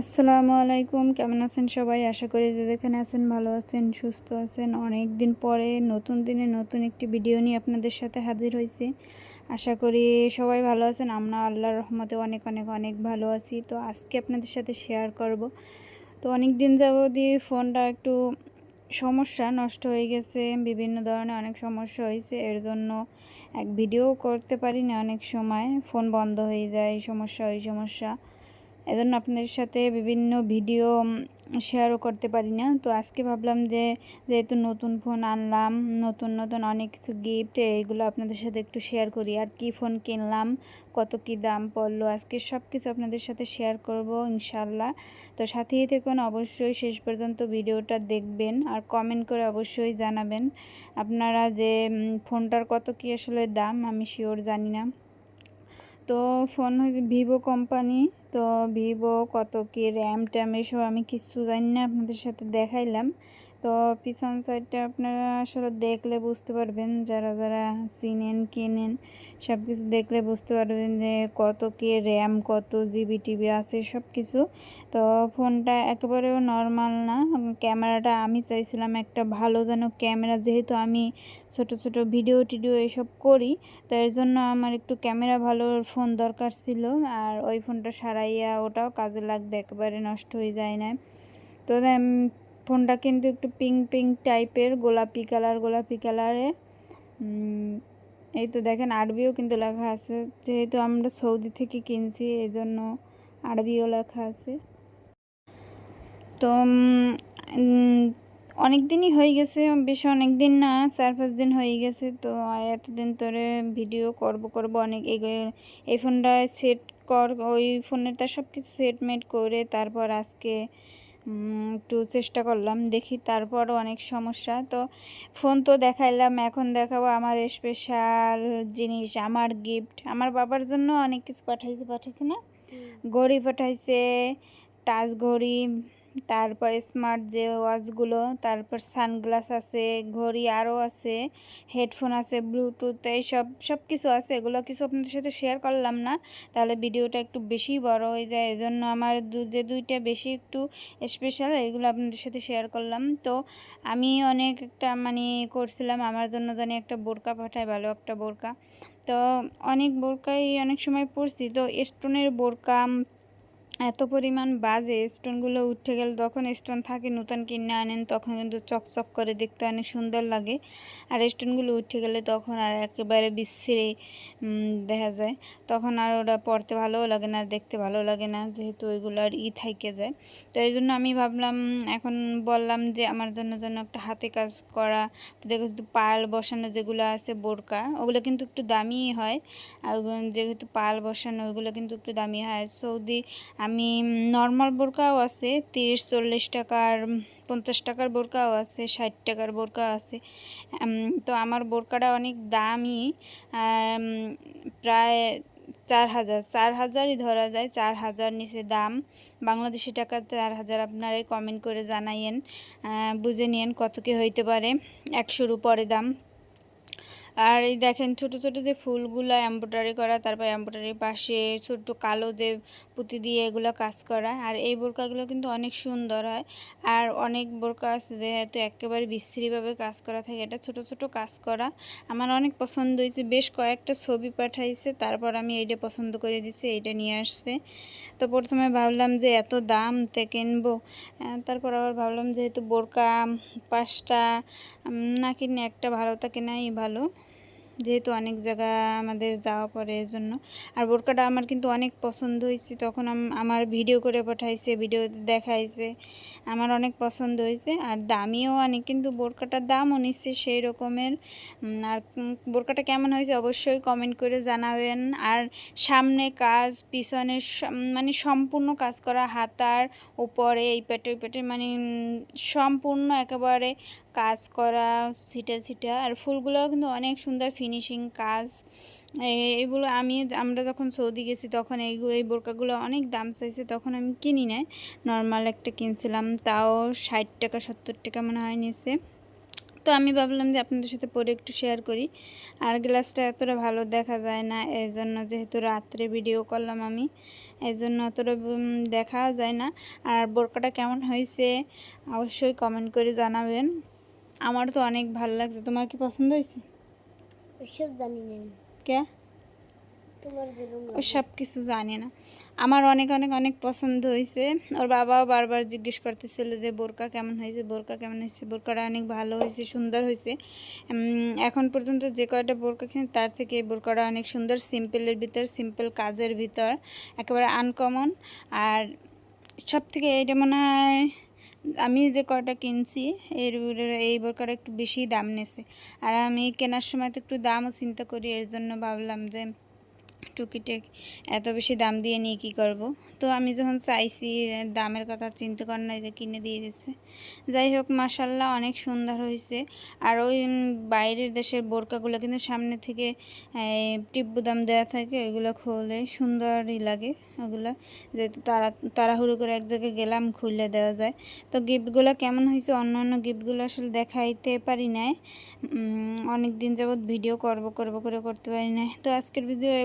আসসালামু আলাইকুম। কেমন আছেন সবাই? আশা করি যে যেখানে আছেন ভালো আছেন, সুস্থ আছেন। অনেক দিন পরে, নতুন দিনে নতুন একটি ভিডিও নিয়ে আপনাদের সাথে হাজির হয়েছি। আশা করি সবাই ভালো আছেন। আমরা আল্লাহর রহমতে অনেক অনেক অনেক ভালো আছি। তো আজকে আপনাদের সাথে শেয়ার করব। তো অনেক দিন যাব দিয়ে ফোনটা একটু সমস্যা নষ্ট হয়ে গেছে। বিভিন্ন ধরনের অনেক সমস্যা হয়েছে। এর জন্য এক ভিডিও করতে পারি না অনেক সময়। ফোন বন্ধ হয়ে যায়, সমস্যা ওই সমস্যা। এজন্য আপনাদের সাথে বিভিন্ন ভিডিও শেয়ারও করতে পারি না। তো আজকে ভাবলাম যে, যেহেতু নতুন ফোন আনলাম, নতুন নতুন অনেক কিছু গিফট এইগুলো আপনাদের সাথে একটু শেয়ার করি। আর কি ফোন কিনলাম, কত কি দাম পড়ল, আজকে সব কিছু আপনাদের সাথে শেয়ার করব ইনশাল্লাহ তো সাথেই দেখুন অবশ্যই শেষ পর্যন্ত ভিডিওটা দেখবেন আর কমেন্ট করে অবশ্যই জানাবেন। আপনারা যে ফোনটার কত কি আসলে দাম, আমি শিওর জানি না। তো ফোন ভিভো কোম্পানি। তো ভিভো কত কি র্যাম ট্যাম এসব আমি কিছু জানি না, আপনাদের সাথে দেখাইলাম। তো পিছন সাইডটা আপনারা আসলে দেখলে বুঝতে পারবেন, যারা যারা চিনেন, কেনেন। সব কিছু দেখলে বুঝতে পারবেন যে কত কি র্যাম, কত জিবি টিবি আছে সব কিছু তো ফোনটা একেবারেও নর্মাল না। ক্যামেরাটা আমি চাইছিলাম একটা ভালো যেন ক্যামেরা, যেহেতু আমি ছোট ছোট ভিডিও টিডিও এসব করি, তো এর জন্য আমার একটু ক্যামেরা ভালো ফোন দরকার ছিল। আর ওই ফোনটা সারাইয়া ওটাও কাজে লাগবে, একেবারে নষ্ট হয়ে যায় না। তো ফোনটা কিন্তু একটু পিঙ্ক পিঙ্ক টাইপের, গোলাপি কালার, গোলাপি কালারে। এই তো দেখেন আরবিও কিন্তু লেখা আছে। যেহেতু আমরা সৌদি থেকে কিনছি এই জন্য আরবিও লেখা আছে। তো অনেক দিনই হয়ে গেছে, বেশি অনেক দিন না, চার পাঁচ দিন হয়ে গেছে। তো এতদিন ধরে ভিডিও করব করব অনেক এই ফোনটা সেট কর, ওই ফোনের তার সব কিছু সেট মেট করে তারপর আজকে একটু চেষ্টা করলাম দেখি তারপরও অনেক সমস্যা। তো ফোন তো দেখাইলাম এখন দেখাবো আমার স্পেশাল জিনিস আমার গিফট আমার বাবার জন্য অনেক কিছু পাঠাইছে পাঠাইছে না? ঘড়ি পাঠাইছে টাচ ঘড়ি তারপর স্মার্ট যে ওয়াচগুলো তারপর সানগ্লাস আছে, ঘড়ি আরও আছে হেডফোন আছে ব্লুটুথ এইসব সব সব কিছু আছে, এগুলো কিছু আপনাদের সাথে শেয়ার করলাম না। তাহলে ভিডিওটা একটু বেশি বড় হয়ে যায় এই জন্য আমার যে দুইটা বেশি একটু স্পেশাল এগুলো আপনাদের সাথে শেয়ার করলাম। তো আমি অনেক একটা মানে করছিলাম, আমার জন্য জানি একটা বোরকা পাঠায়, ভালো একটা বোরকা। তো অনেক বোরকাই অনেক সময় পড়ছি তো স্টোনের বোরকা এত পরিমাণ বাজে, স্টোনগুলো উঠে গেলে তখন স্টোন থাকে নতুন কিনে আনেন, তখন কিন্তু চকচক করে দেখতে অনেক সুন্দর লাগে। আর স্টোনগুলো উঠে গেলে তখন আর একেবারে বিশ্রী দেখা যায়। তখন আর ওটা পড়তে ভালোও লাগে না দেখতে ভালো লাগে না, যেহেতু ওইগুলো আর ই থাইকে যায়। তো এই জন্য আমি ভাবলাম, এখন বললাম যে আমার জন্য জন্য একটা হাতে কাজ করা, দেখো পাল বসানো যেগুলো আছে, বোরকা, ওগুলো কিন্তু একটু দামি হয়। আর যেহেতু পাল বসানো ওইগুলো কিন্তু একটু দামি হয়। সৌদি আমি নর্মাল বোরকাও আছে, তিরিশ, চল্লিশ টাকার, পঞ্চাশ টাকার বোরকাও আছে, ষাট টাকার বোরকা আছে। তো আমার বোরকাটা অনেক দামি প্রায় চার হাজার। চার হাজারই ধরা যায়, চার হাজার নিচে দাম। বাংলাদেশি টাকা চার হাজার, আপনারাই কমেন্ট করে জানাইয়েন বুঝে নিয়েন কত কি হইতে পারে। একশোর উপরে দাম। আর এই দেখেন ছোট ছোট যে ফুলগুলো এম্ব্রয়ডারি করা, তারপর এম্ব্রয়ডারির পাশে ছোট্ট কালো যে পুঁতি দিয়ে এগুলো কাজ করা। আর এই বোরকাগুলো কিন্তু অনেক সুন্দর হয়। আর অনেক বোরকা আছে যেহেতু একেবারে বিশ্রীভাবে কাজ করা থাকে, এটা ছোট ছোট কাজ করা। আমার অনেক পছন্দ হয়েছে, বেশ কয়েকটা ছবি পাঠাইছে, তারপর আমি এইটা পছন্দ করে দিছি, এইটা নিয়ে আসছে। তো প্রথমে ভাবলাম যে এত দাম, তে কিনবো। তারপর আবার ভাবলাম যেহেতু বোরকা পাঁচটা না কিনে একটা ভালো থাকে নাই ভালো। যেহেতু অনেক জায়গা আমাদের যাওয়া পরে এর জন্য। আর বোরকাটা আমার কিন্তু অনেক পছন্দ হয়েছে। তখন আমার ভিডিও করে পাঠাইছে, ভিডিও দেখাইছে। আমার অনেক পছন্দ হয়েছে। আর দামিও অনেক, কিন্তু বোরকাটার দামও নিচ্ছে সেই রকমের। আর বোরকাটা কেমন হয়েছে অবশ্যই কমেন্ট করে জানাবেন। আর সামনে কাজ, পিছনে মানে সম্পূর্ণ কাজ করা, হাতার উপরে, এই পেটে, ওই পেটে মানে সম্পূর্ণ একেবারে কাজ করা, ছিটা ছিটা। আর ফুলগুলো কিন্তু অনেক সুন্দর ফিনিশিং কাজ এগুলো আমি আমরা যখন সৌদি গেছি তখন এই এই বোরকাগুলো অনেক দাম চাইছে, তখন আমি কিনি নাই। নর্মাল একটা কিনছিলাম, তাও ষাট টাকা, সত্তর টাকা মনে হয় নিছে তো আমি ভাবলাম যে আপনাদের সাথে পরে একটু শেয়ার করি। আর গ্লাসটা এতটা ভালো দেখা যায় না এই জন্য যেহেতু রাত্রে ভিডিও করলাম আমি এই জন্য অতটা দেখা যায় না। আর বোরকাটা কেমন হয়েছে অবশ্যই কমেন্ট করে জানাবেন। আমার তো অনেক ভালো লাগছে। তোমার কি পছন্দ হয়েছে? ওইসব জানি না। কে? ও সব কিছু জানি না। আমার অনেক অনেক অনেক পছন্দ হয়েছে ওর বাবাও বারবার জিজ্ঞেস করতেছিল যে বোরকা কেমন হয়েছে বোরকা কেমন হয়েছে বোরকাটা অনেক ভালো হয়েছে সুন্দর হয়েছে এখন পর্যন্ত যে কয়টা বোরকা কিনে তার থেকে এই বোরকাটা অনেক সুন্দর। সিম্পলের ভিতর সিম্পল কাজের ভিতর একেবারে আনকমন আর সব থেকে এইটা মনে হয় আমি যে কটা কিনছি, এর এই বোরকার একটু বেশি দাম নেছে আর আমি কেনার সময় তো একটু দামও চিন্তা করি, এর জন্য ভাবলাম যে টুকিটেক এত বেশি দাম দিয়ে নিয়ে কী করব? তো আমি যখন চাইছি, দামের কথা চিন্তা কর নাই যে কিনে দিয়ে দিচ্ছে। যাই হোক মাসাল্লাহ অনেক সুন্দর হয়েছে। আর ওই বাইরের দেশের বোরকাগুলো কিন্তু সামনে থেকে টিপ দাম দেওয়া থাকে, ওইগুলো খুলে সুন্দরই লাগে ওগুলো। যেহেতু তারা, তাড়াহুড়ো করে এক জায়গায় গেলাম, খুলে দেওয়া যায়। তো গিফটগুলো কেমন হয়েছে? অন্য অন্য গিফটগুলো আসলে দেখাইতে পারি নাই। অনেক দিন যাবৎ ভিডিও করব করব, করে করতে পারি নাই। তো আজকের ভিডিও এ